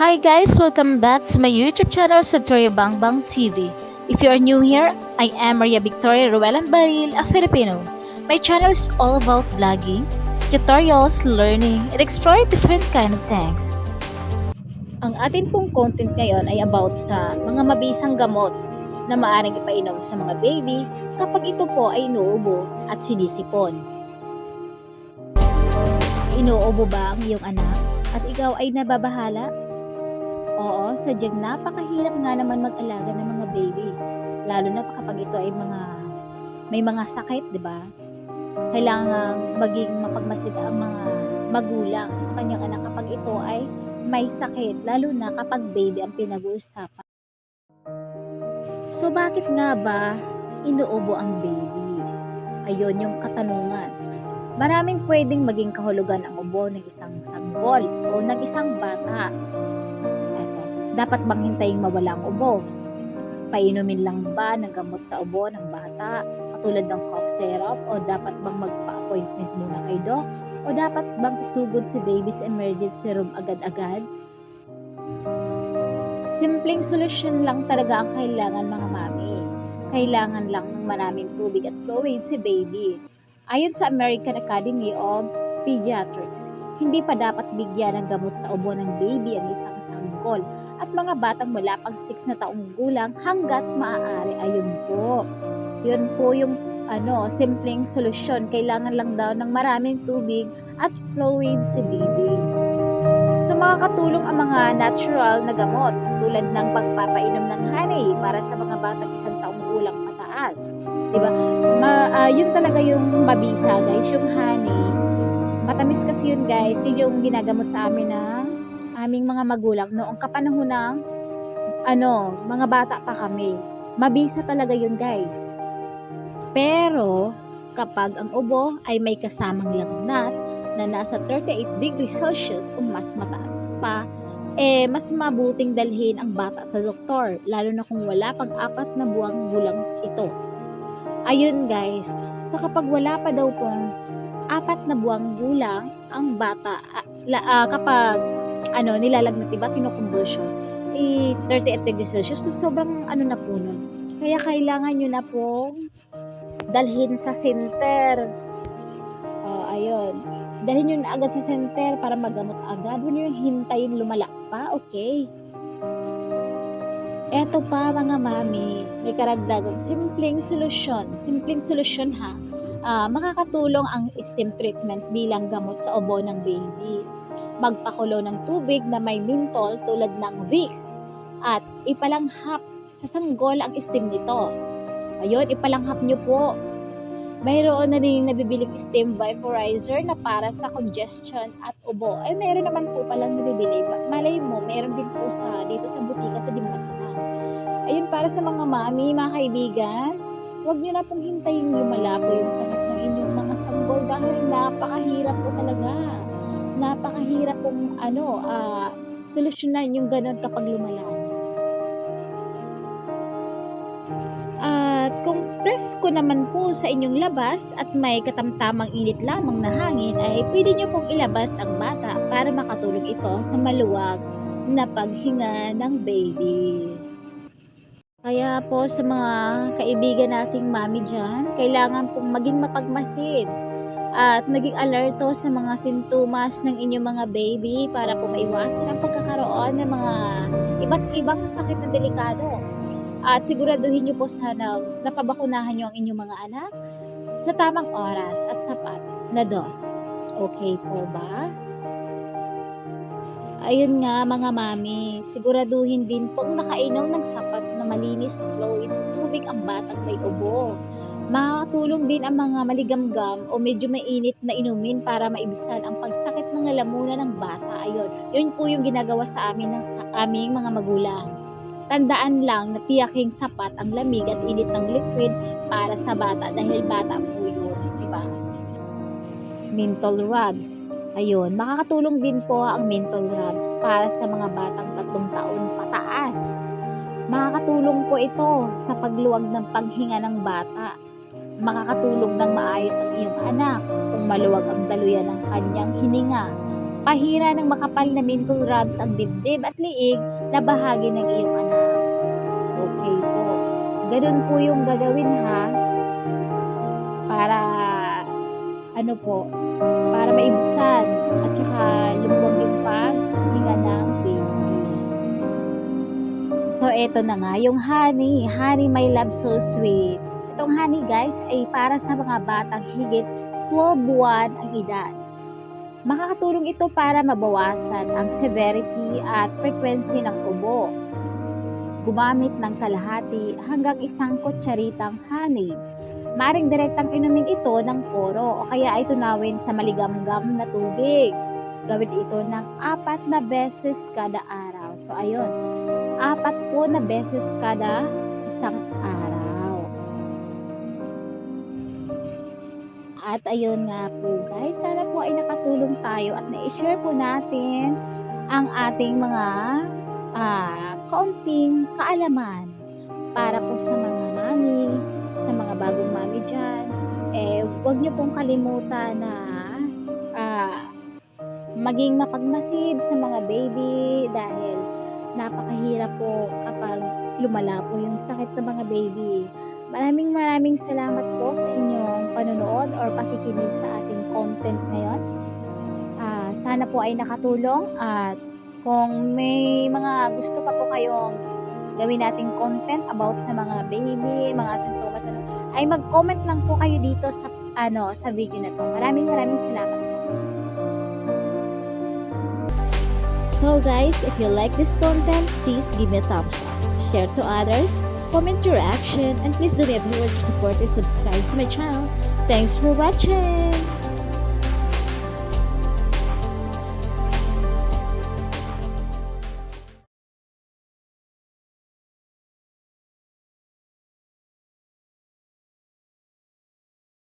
Hi guys, welcome back to my YouTube channel, Victoria Bang Bang TV. If you are new here, I am Maria Victoria Ruelan Baril, a Filipino. My channel is all about vlogging, tutorials, learning, and exploring different kind of things. Ang atin pong content ngayon ay about sa mga mabisang gamot na maaaring ipainom sa mga baby kapag ito po ay inuubo at sinisipon. Inuubo ba ang iyong anak at ikaw ay nababahala? Oo, sadyang napakahirap nga naman mag-alaga ng mga baby. Lalo na kapag ito ay mga may mga sakit, 'di ba? Kailangan maging mapagmasid ang mga magulang sa kanyang anak kapag ito ay may sakit, lalo na kapag baby ang pinag-uusapan. So bakit nga ba inuubo ang baby? Ayun yung katanungan. Maraming pwedeng maging kahulugan ang ubo ng isang sanggol o ng isang bata. Dapat bang hintayin mawala ang ubo? Painumin lang ba ng gamot sa ubo ng bata katulad ng cough syrup o dapat bang magpa-appointment muna kay doc? O dapat bang isugod si baby's emergency room agad-agad? Simpleng solusyon lang talaga ang kailangan mga mami. Kailangan lang ng maraming tubig at fluid si baby. Ayon sa American Academy of Pediatrics, hindi pa dapat bigyan ng gamot sa ubo ng baby ang isang sanggol at mga batang mula pang 6 na taong gulang hanggat maaari ayun po. Yun po yung ano, simpleng solusyon. Kailangan lang daw ng maraming tubig at fluid si baby. So makakatulong ang mga natural na gamot tulad ng pagpapainom ng honey para sa mga batang isang taong gulang pataas. 'Di ba? Ma, ah, yun talaga yung mabisa, guys, yung honey. Matamis kasi yun, guys. Yun yung ginagamot sa amin ng aming mga magulang noong kapanahon ng ano, mga bata pa kami. Mabisa talaga yun, guys. Pero kapag ang ubo ay may kasamang lagnat na nasa 38 degrees Celsius o mas mataas pa, eh mas mabuting dalhin ang bata sa doktor, lalo na kung wala pang apat na buwang gulang ito. Ayun guys, so kapag wala pa daw pong apat na buwang gulang ang bata, la, ah, kapag ano, nilalagnat, diba, kinukumbulsyon, eh, 38 degrees Celsius, so sobrang ano na po nun. Kaya kailangan nyo na pong dalhin sa center. Oh, ayun. Dalhin nyo na agad sa center para magamot agad. Huwag nyo hintayin lumala pa, okay? Eto pa mga mami, may karagdagang simpleng solusyon. Simpleng solusyon ha. Ah, makakatulong ang steam treatment bilang gamot sa ubo ng baby. Magpakulo ng tubig na may mentol tulad ng Vicks at ipalanghap sa sanggol ang steam nito. Ayun, ipalanghap nyo po. Mayroon na rin nabibiling steam vaporizer na para sa congestion at ubo. Ay, meron naman po palang nabibili. Ma- Malay mo, meron din po sa, dito sa butika sa Dimasalang. Ayun, para sa mga mami, mga kaibigan, huwag nyo na pong hintayin lumala po yung sakit ng inyong mga sanggol dahil napakahirap po talaga. Napakahirap pong ano, ah, solusyonan yung ganun kapag lumala. At kung presko naman po sa inyong labas at may katamtamang init lamang na hangin ay pwede nyo pong ilabas ang bata para makatulog ito sa maluwag na paghinga ng baby. Kaya po sa mga kaibigan nating mami dyan, kailangan pong maging mapagmasid at naging alerto sa mga sintomas ng inyong mga baby para po maiwasan ang pagkakaroon ng mga iba't ibang sakit na delikado. At siguraduhin nyo po sana napabakunahan nyo ang inyong mga anak sa tamang oras at sapat na dos. Okay po ba? Ayun nga mga mami, siguraduhin din pong nakainom ng sapat na malinis na fluids sa tubig ang batang may ubo. Makakatulong din ang mga maligamgam o medyo mainit na inumin para maibisan ang pagsakit ng lalamunan ng bata. Ayun, yun po yung ginagawa sa amin ng aming mga magulang. Tandaan lang na tiyaking sapat ang lamig at init ng liquid para sa bata dahil bata po yun, di ba? Mental rubs. Ayun, makakatulong din po ang mental rubs para sa mga batang tatlong taon pataas. Makakatulong po ito sa pagluwag ng paghinga ng bata. Makakatulong ng maayos ang iyong anak kung maluwag ang daluyan ng kanyang hininga. Pahira ng makapal na mental rubs ang dibdib at liig na bahagi ng iyong anak. Okay po. Ganun po yung gagawin ha. Para ano po, para maibsan at saka lumuwag yung paghinga So, eto na nga, yung honey. Honey, my love, so sweet. Itong honey, guys, ay para sa mga batang higit 12 buwan ang edad. Makakatulong ito para mabawasan ang severity at frequency ng ubo. Gumamit ng kalahati hanggang isang kutsaritang honey. Maring direktang inumin ito ng poro o kaya ay tunawin sa maligamgam na tubig. Gawin ito ng apat na beses kada araw. So, ayun. Apat na beses kada isang araw. At ayun nga po guys, sana po ay nakatulong tayo at na-share po natin ang ating mga ah, kaunting kaalaman para po sa mga mami, sa mga bagong mami dyan. Eh, huwag niyo pong kalimutan na ah, maging mapagmasid sa mga baby dahil napakahirap po kapag lumala po yung sakit ng mga baby. Maraming maraming salamat po sa inyong panonood or pakikinig sa ating content ngayon. Ah, sana po ay nakatulong at kung may mga gusto pa po kayong gawin nating content about sa mga baby, mga sintomas ano, ay mag-comment lang po kayo dito sa ano sa video na to. Maraming maraming salamat. So guys, if you like this content, please give me a thumbs up. Share to others, comment your reaction, and please do me a favor to support and subscribe to my channel. Thanks for watching!